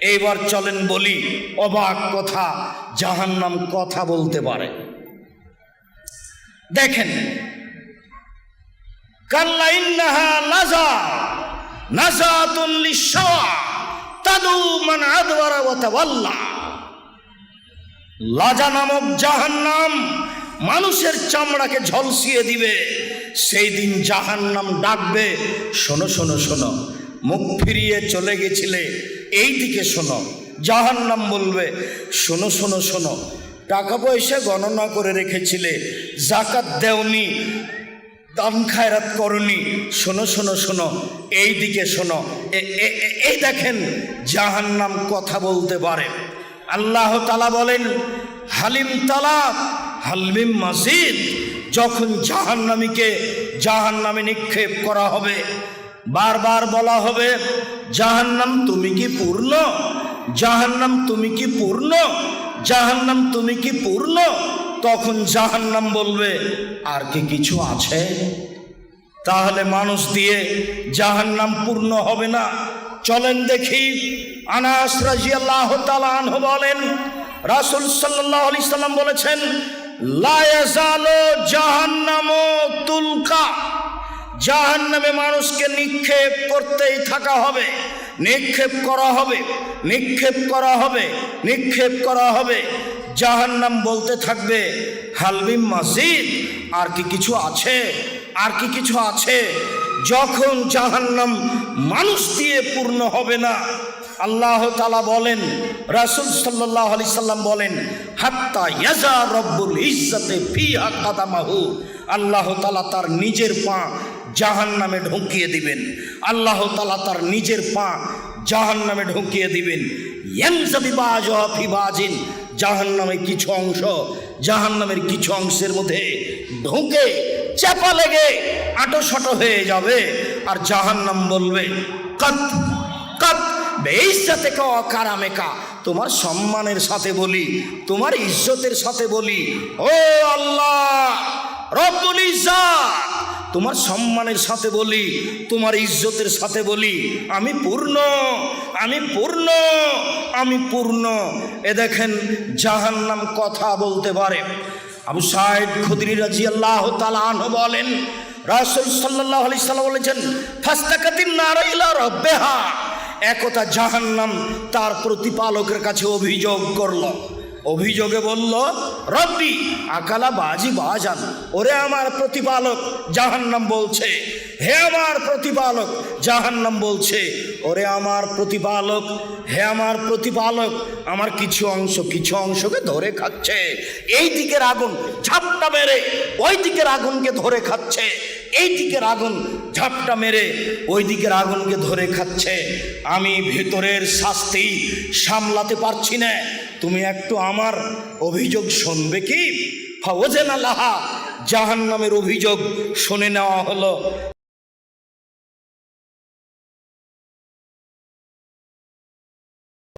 এইবার চলেন বলি, অবাক কথা, জাহান্নাম কথা বলতে পারে। দেখেন, কাল্লা লাজা নাজাতুন লিশাওয়া তাদু জাহান্নাম মানুষের চামড়াকে ঝলসিয়ে দিবে, সেই দিন জাহান্নাম ডাকবে, শোনো শোনো শোনো, মুখ ফিরিয়ে চলে গেছিলে এই দিকে শোনো, জাহান্নাম বলবে, শোনো শোনো শোনো টাকা পয়সা গণনা করে রেখেছিলে জাকাত দেওনি, দান খায়রাত করনি, শোনো শোনো শোনো, এই দিকে শোনো এই দেখেন জাহান্নাম কথা বলতে পারে। আল্লাহ তালা বলেন, হালিম তালা হালমিম মাসিদ যখন জাহান্নামীকে জাহান্নামে নিক্ষেপ করা হবে, বারবার বলা হবে জাহান্নাম তুমি কি পূর্ণ? জাহান্নাম তুমি কি পূর্ণ? জাহান্নাম তুমি কি পূর্ণ? তখন জাহান্নাম বলবে, আর কি কিছু আছে? তাহলে মানুষ দিয়ে জাহান্নাম পূর্ণ হবে না। চলেন দেখি, আনাস রাজিয়াল্লাহ তালাহ বলেন, রাসুল সাল্লাহ আলি সাল্লাম বলেছেন লায়াজালো জাহান্নাম তুলকা জাহান্নামে মানুষকে নিক্ষেপ করতেই থাকা হবে। নিক্ষেপ করা হবে, নিক্ষেপ করা হবে, নিক্ষেপ করা হবে। জাহান্নাম বলতে থাকবে হালবিম মাসিদ, আর কি কিছু আছে, আর কি কিছু আছে যখন জাহান্নাম মানুষ দিয়ে পূর্ণ হবে না। আল্লাহ তালা বলেন, রাসুল সাল্লাহ আলি সাল্লাম বলেন, হাত্তা ইয়াজা রব্বুল ইজ্জাতে ফি হাকাদামাহু আল্লাহ তালা তার নিজের পা জাহান নামে ঢুকিয়ে দিবেন। আল্লাহ তালা তার নিজের পা জাহান নামে ঢুকিয়ে দিবেন। জাহান নামে কিছু অংশ জাহান নামের কিছু অংশের মধ্যে ঢুকে চাপা লেগে আটো শটো হয়ে যাবে আর জাহান্নাম বলবে, কত কত, বেইজ্জাতে কা অকারামেকা তোমার সম্মানের সাথে বলি, তোমার ইজ্জতের সাথে বলি, ও আল্লাহ, রব্বুল ইজ্জাত তোমার সম্মানের সাথে বলি, তোমার ইজ্জতের সাথে বলি, আমি পূর্ণ আমি পূর্ণ আমি পূর্ণ। এ দেখেন জাহান নাম কথা বলতে পারে। আবু সাহেব খুদরি রাজি আল্লাহ বলেন, রাসুল সাল্লাহ আলি সাল্লাম বলেছেন, ফাস্তাকাতিন নারাইলা রব্বেহা। একতা জাহান্নাম তার প্রতিপালকের কাছে অভিযোগ করল। অভিযোগে বলল, রব্বি, আকালা বাজি বাজান। ওরে আমার প্রতিপালক, জাহান্নাম বলছে। হে আমার প্রতিপালক, জাহান্নাম বলছে। ওরে আমার প্রতিপালক, হে আমার প্রতিপালক, আমার কিছু অংশ, কিছু অংশকে ধরে খাচ্ছে। এই দিকের আগুন ঝাপটা মেরে, ওই দিকের আগুনকে ধরে খাচ্ছে। এই দিকের আগুন ঝাপটা মেরে, ওই দিকের আগুনকে ধরে খাচ্ছে। আমি ভেতরের শাস্তি সামলাতে পারছি না। তুমি একটু আমার অভিযোগ শুনবে কি? ফাওজেনা লাহা জাহান নামের অভিযোগ শুনে নেওয়া হলো।